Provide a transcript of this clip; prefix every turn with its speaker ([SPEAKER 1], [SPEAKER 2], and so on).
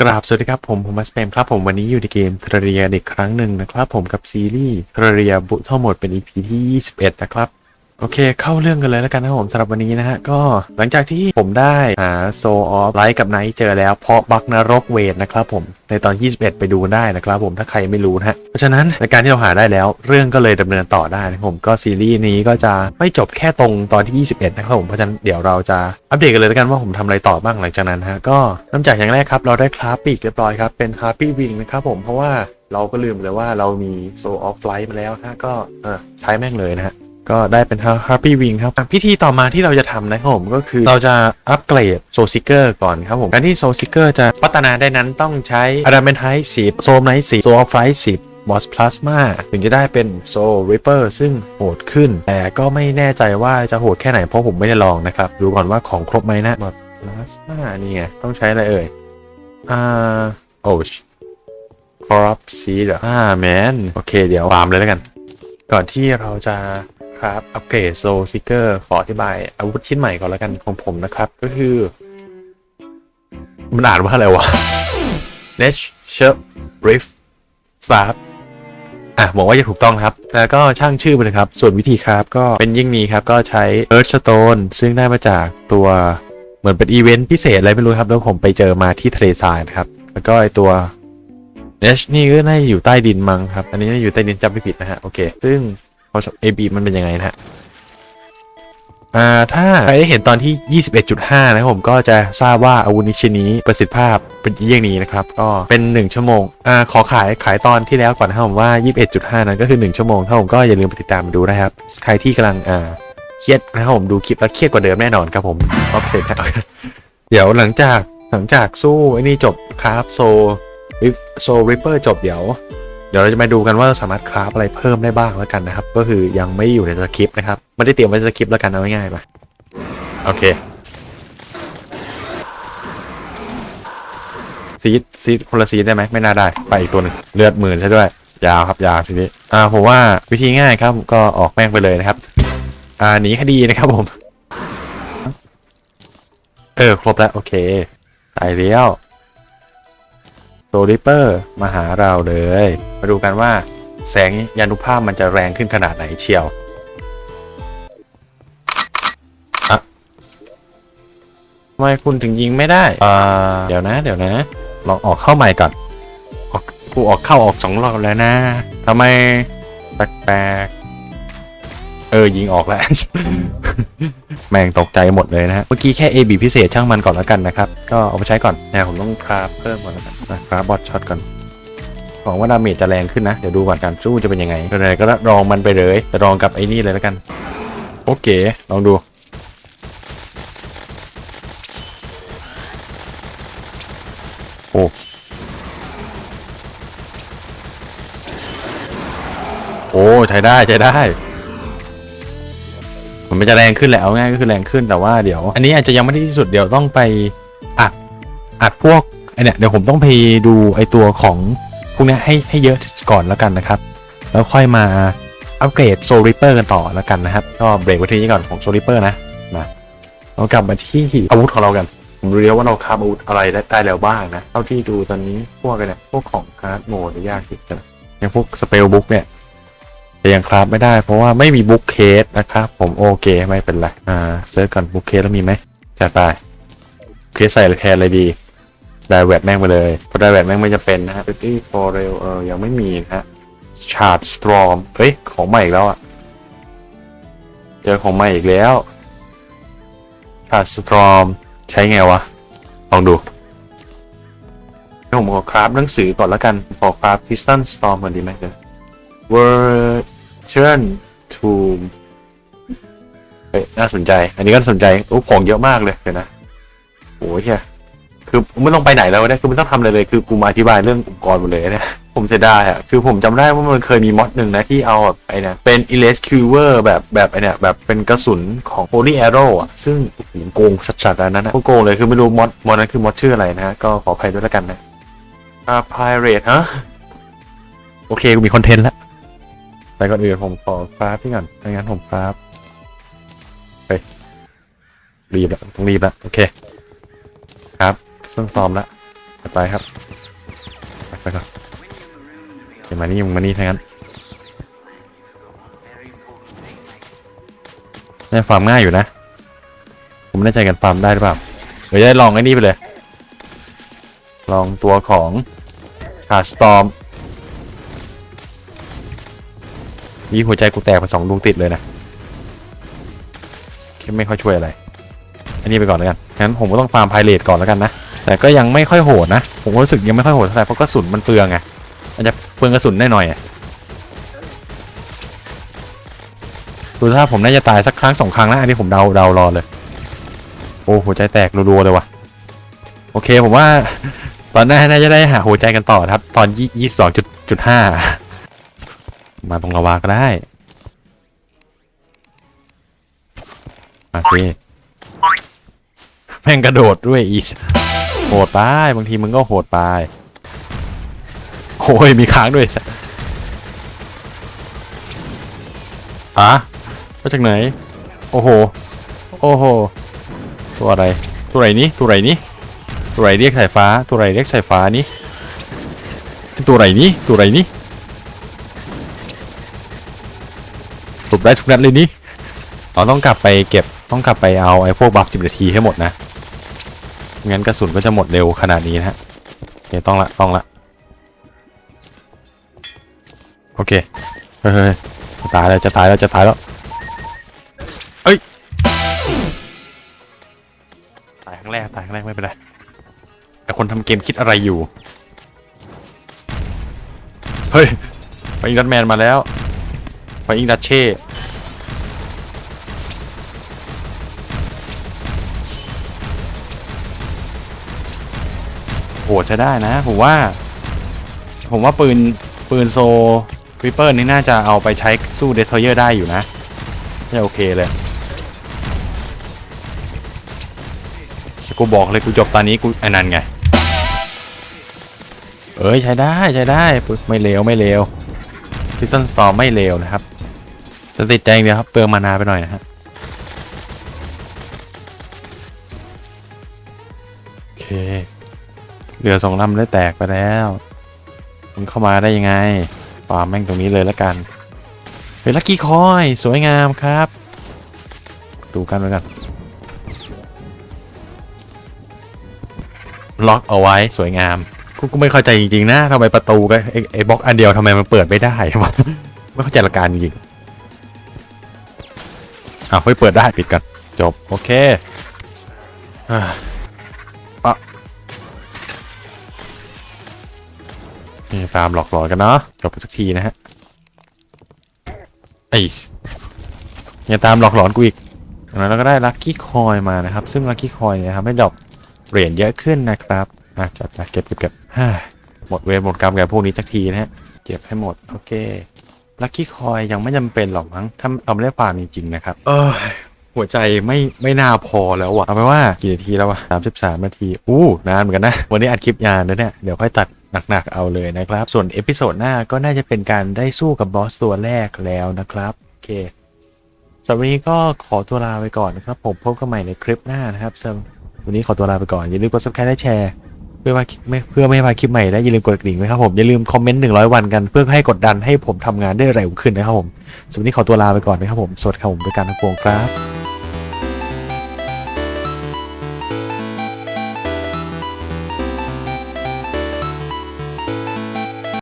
[SPEAKER 1] กราบสวัสดีครับ ผมผมมาสเปมครับผมวันนี้อยู่ในเกมเทเรียอีกครั้งหนึ่งนะครับผมกับซีรีส์เทเรียบุทั้งหมดเป็น EP ที่ 21 นะครับ โอเค เข้าเรื่องกันเลยแล้วกันนะครับผมสำหรับวันนี้นะฮะ ก็หลังจากที่ผมได้หาโซออฟไลท์กับไนท์เจอแล้ว เพราะบักนรกเวทนะครับผม ในตอน 21 ไปดูได้นะครับผมถ้าใครไม่รู้นะฮะ เพราะฉะนั้นในการที่เราหาได้แล้ว เรื่องก็เลยดำเนินต่อได้นะครับผมก็ซีรีส์นี้ก็จะไม่จบแค่ตรงตอนที่ 21 นะครับผมเพราะฉะนั้นเดี๋ยวเราจะอัปเดตกันเลยแล้วกันว่าผมทำอะไรต่อบ้างหลังจากนั้นฮะก็เริ่มจากอย่างแรกครับเราได้คลาสปีกเรียบร้อยครับเป็นคาร์ปี้วิงนะครับผมเพราะว่าเราก็ลืมเลยว่าเรามีโซออฟไลท์มาแล้วนะก็เออใช้แม่งเลยนะฮะ ก็ได้เป็น Happy Wing ครับพิธีต่อมาที่เราจะทำนะครับผมก็คือเราจะอัปเกรดโซซิเกอร์ก่อนครับผมการที่โซซิเกอร์จะพัฒนาได้นั้นต้องใช้อะดามเ t นไทสิบโซมไนท์สิบโซออฟไฟสิบบอสพลาสมาถึงจะได้เป็นโซริปเปอร์ซึ่งโหดขึ้น แต่ก็ไม่แน่ใจว่าจะโหดแค่ไหนเพราะผมไม่ได้ลองนะครับ ดูก่อนว่าของครบไหมนะบอสพลาสมาเนี่ไงต้องใช้อะไรเอ่ยอ่าโอ้คอรัปซีดอ่าแมนโอเคเดี๋ยวฟาร์มเลยแล้วกัน ก่อนที่เราจะ ครับอัปเกรดโซซิเกอร์ขออธิบายอาวุธชิ้นใหม่ก่อนแล้วกันของผมนะครับ ก็คือ มันอ่านว่าอะไรวะ n e t s h e r r i f s t a r อะบอกว่าจะถูกต้องครับ แล้วก็ช่างชื่อไปเลยครับ ส่วนวิธีครับก็เป็นยิ่งนี้ครับ ก็ใช้ Earthstone ซึ่งได้มาจากตัวเหมือนเป็นอีเวนต์พิเศษอะไรไม่รู้ครับ แล้วผมไปเจอมาที่ทะเลทรายนะครับ แล้วก็ไอตัวเนชนี่ก็น่าอยู่ใต้ดินมั้งครับ อันนี้น่าอยู่ใต้ดินจำไม่ผิดนะฮะ โอเค ซึ่ง พอ AB มันเป็นยังไงนะฮะอ่าถ้าใครได้เห็นตอนที่ 21.5 นะครับผมก็จะทราบว่าอาวุธนิชนี้ประสิทธิภาพเป็นอย่างนี้นะครับ ก็เป็น 1 ชั่วโมงอ่าขอขายขายตอนที่แล้วก่อนนะครับผมว่า 21.5 นั้นก็คือ 1 ชั่วโมงถ้าผมก็อย่าลืมไปติดตามดูนะครับ ใครที่กำลังอ่าเครียดนะครับผมดูคลิปแล้วเครียดกว่าเดิมแน่นอนครับผมร้อยเปอร์เซ็นต์ครับเดี๋ยวหลังจากหลังจากสู้ไอ้นี่จบครับโซโซริปเปอร์จบเดี๋ยว เดี๋ยวเราจะมาดูกันว่าเราสามารถคราฟอะไรเพิ่มได้บ้างแล้วกันนะครับ ก็คือยังไม่อยู่ในสคริปต์นะครับไม่ได้เตรียมไว้ในสคริปต์แล้วกันเอาง่ายๆมาโอเคซีดซีดคนละซีดได้ไหมไม่น่าได้ไปอีกตัวหนึ่งเลือดหมื่นใช่ด้วย ยาวครับยาวทีนี้อ่าผมว่าวิธีง่ายครับก็ออกแม่งไปเลยนะครับ อ่าหนีคดีนะครับผม เออครบแล้วโอเคตายแล้ว โซลิเปอร์มาหาเราเลย มาดูกันว่าแสงยานุภาพมันจะแรงขึ้นขนาดไหนเชียวอะทำไมคุณถึงยิงไม่ได้อ่าเดี๋ยวนะ เดี๋ยวนะ ลองออกเข้าใหม่ก่อนออกกูออกเข้าออกสองรอบแล้วนะทำไมแปลกๆเออยิงออกแล้ว แม่งตกใจหมดเลยนะฮะ เมื่อกี้แค่ AB พิเศษช่างมันก่อนแล้วกันนะครับ ก็เอาไปใช้ก่อนเนี่ยผมต้องคราฟเพิ่มก่อนแล้วกันนะคราฟบอทช็อตก่อนหวังว่าดาเมจจะแรงขึ้นนะ เดี๋ยวดูก่อนการสู้จะเป็นยังไงอะไรก็ลองมันไปเลยจะลองกับไอ้นี่เลยแล้วกัน โอเค ลองดู โอ้โอ้ใช้ได้ใช้ได้ มันจะแรงขึ้นแหละเอาง่ายก็คือแรงขึ้นแต่ว่าเดี๋ยว อันนี้อาจจะยังไม่ได้ที่สุดเดี๋ยวต้องไปอัดอัดพวกไอเนี่ยเดี๋ยวผมต้องไปดูไอตัวของพวกเนี้ยให้ให้เยอะก่อนแล้วกันนะครับ แล้วค่อยมาอัปเกรดโซลิเปอร์กันต่อแล้วกันนะครับ ก็เบรกไว้ที่นี้ก่อนของโซลิเปอร์นะมาเรากลับมาที่อาวุธของเรากันผมรู้แล้วว่าเราคาบอาวุธอะไรได้ได้แล้วบ้างนะเท่าที่ดูตอนนี้พวกอะไรเนี่ยพวกของฮาร์ดโหมดยากสุดนะอย่างพวกสเปลบุ๊กเนี่ย แต่ยังคราฟไม่ได้เพราะว่าไม่มีบุ๊กเคสนะครับผมโอเคไม่เป็นไรอ่าเซิร์ชก่อนบุ๊กเคสแล้วมีไหมจัดไปเคสใส่แทนอะไรดีไดแวดแม่งไปเลยเพราะไดแวดแม่งไม่จะเป็นนะฮะตี้ฟอร์เรลเออยังไม่มีนะฮะชาร์ดสตรอมเฮ้ยของใหม่อีกแล้วอะเจอของใหม่อีกแล้วชาร์ดสตรอมใช้ไงวะลองดูให้ผมขอคราฟหนังสือก่อนแล้วกันขอคราฟพิสตันสตอมก่อนดีไหมเดี๋ยว Return to เฮ้ยน่าสนใจ อันนี้ก็สนใจโอ้ของเยอะมากเลยเดี๋ยวนะโอ้ยเฮียคือไม่ต้องไปไหนแล้วนี่ยคือไม่ต้องทำอะไรเลย คือกูมาอธิบายเรื่องอุปกรณ์หมดเลยเนี่ยผมจะได้อะคือผมจำได้ว่ามันเคยมีม็อดหนึ่งนะ ที่เอาแบบไอ้นี่เป็น e l e s c u v e r แบบแบบไอ้นี่แบบเป็นกระสุนของ Holy Arrow อะ ซึ่งโอ้โกงสัสๆอันนั้นนะโกงเลยคือไม่รู้ม็อดม็อดนั้นคือม็อดชื่ออะไรนะฮะ ก็ขออภัยด้วยแล้วกันนะอ่า Pirate ฮะ โอเค กูมีคอนเทนต์แล้ว แต่ก่อนอื่นผมขอคราฟพี่ก่อนไม่งั้นผมคราฟไปรีบละต้องรีบละโอเค ครับส้นซ้อมละไปครับไปไปก่อนเดี๋ยวมานี่มึงมานี่ทั้งนั้นนี่ฟาร์มง่ายอยู่นะ ผมไม่แน่ใจกันฟาร์มได้หรือเปล่าเดี๋ยวจะได้ลองไอ้นี่ไปเลย ลองตัวของคาสตอม นี่หัวใจกูแตกไปสองดวงติดเลยนะแค่ไม่ค่อยช่วยอะไร อันนี้ไปก่อนแล้วกัน งั้นผมก็ต้องฟาร์มไพเรตก่อนแล้วกันนะ แต่ก็ยังไม่ค่อยโหดนะ ผมรู้สึกยังไม่ค่อยโหดเท่าไหร่เพราะกระสุนมันเปลืองไงมันจะเปลืองกระสุนได้หน่อยดูถ้าผมน่าจะตายสักครั้งสองครั้งนะอันนี้ผมเดาเดารอเลย โอ้หัวใจแตกรัวๆเลยว่ะ โอเคผมว่า ตอนหน้าน่าจะได้หาหัวใจกันต่อครับ ตอนยี่ยี่สิบสองจุดจุดห้า มาตรงละวาก็ได้ มาสิแม่งกระโดดด้วยอีสโหดไปบางทีมึงก็โหดไปโอ้ยมีค้างด้วยสอะมาจากไหน โอ้โห โอ้โห ตัวอะไร ตัวไหนนี้ ตัวไหนนี้ ตัวไหนเรียกสายฟ้า ตัวไหนเรียกสายฟ้านี้ ตัวไหนนี้ ตัวไหน ตบได้ทุกนัดเลยนี่เราต้องกลับไปเก็บต้องกลับไปเอาไอ้พวกบัฟสิบนาทีให้หมดนะงั้นกระสุนก็จะหมดเร็วขนาดนี้นะฮะโอเคต้องละต้องละโอเคเฮ้ยจะตายแล้วจะตายแล้วจะตายแล้วเอ้ยตายครั้งแรกตายครั้งแรกไม่เป็นไรแต่คนทำเกมคิดอะไรอยู่เฮ้ยไฟอิงดัตแมนมาแล้ว ไฟอิงดัตเช่โหดใช้ได้นะผมว่า ผมว่าปืนปืนโซวิปเปอร์นี่น่าจะเอาไปใช้สู้เดสทเยอร์ได้อยู่นะนี่โอเคเลยกูบอกเลยกูจบตอนนี้กูไอ้นั่นไง เอ้ยใช้ได้ใช้ได้ปึ๊บไม่เลวไม่เลว พิซซันสตอมไม่เลวนะครับแต่ติดใจอย่างเดียวครับเปลืองมานาไปหน่อยนะฮะโอเคเรือสองลำได้แตกไปแล้วมันเข้ามาได้ยังไงฟามแม่งตรงนี้เลยแล้วกันเฮ้ยลักกี้คอยสวยงามครับ ดูกันไว้กันล็อกเอาไว้สวยงาม กูก็ไม่เข้าใจจริงๆนะทำไมประตูก็ไอ้ไอ้บล็อกอันเดียวทำไมมันเปิดไม่ได้วะไม่เข้าใจหลักการจริงๆอ้าวเฮ้ยเปิดได้ปิดกันจบโอเคอ่าปะนี่ตามหลอกหลอนกันเนาะจบไปสักทีนะฮะไอ้อย่าตามหลอกหลอนกูอีกแล้วก็ได้ลัคกี้คอยมานะครับ ซึ่งลัคกี้คอยเนี่ยทำให้ดอกเหรียญเยอะขึ้นนะครับ อะจัดไปเก็บเก็บเก็บฮ่าหมดเวรหมดกรรมกับพวกนี้สักทีนะฮะ เก็บให้หมด โอเคลัคกี้คอยยังไม่จำเป็นหรอกมั้งถ้าเอาไม่ได้ฟาร์มจริงๆนะครับ เออหัวใจไม่ไม่น่าพอแล้วอะเอาไปว่ากี่นาทีแล้ววะสามสิบสามนาที อู้นานเหมือนกันนะ วันนี้อัดคลิปยานเนี่ย เดี๋ยวค่อยตัดหนักๆเอาเลยนะครับ ส่วนเอพิโซดหน้าก็น่าจะเป็นการได้สู้กับบอสตัวแรกแล้วนะครับ โอเคสำหรับวันนี้ก็ขอตัวลาไปก่อนนะครับ ผมพบกันใหม่ในคลิปหน้านะครับสำหรับวันนี้ขอตัวลาไปก่อนอย่าลืมกด subscribe และแชร์ เพื่อว่าไม่เพื่อไม่ให้พลาดคลิปใหม่และอย่าลืมกดกระดิ่งไว้ครับผมอย่าลืมคอมเมนต์หนึ่งร้อยวันกันเพื่อให้กดดันให้ผมทำงานได้เร็วขึ้นนะครับผมสำหรับวันนี้ขอตัวลาไปก่อนนะครับผมสวัสดีครับผมด้วยการทั้งปวงครับ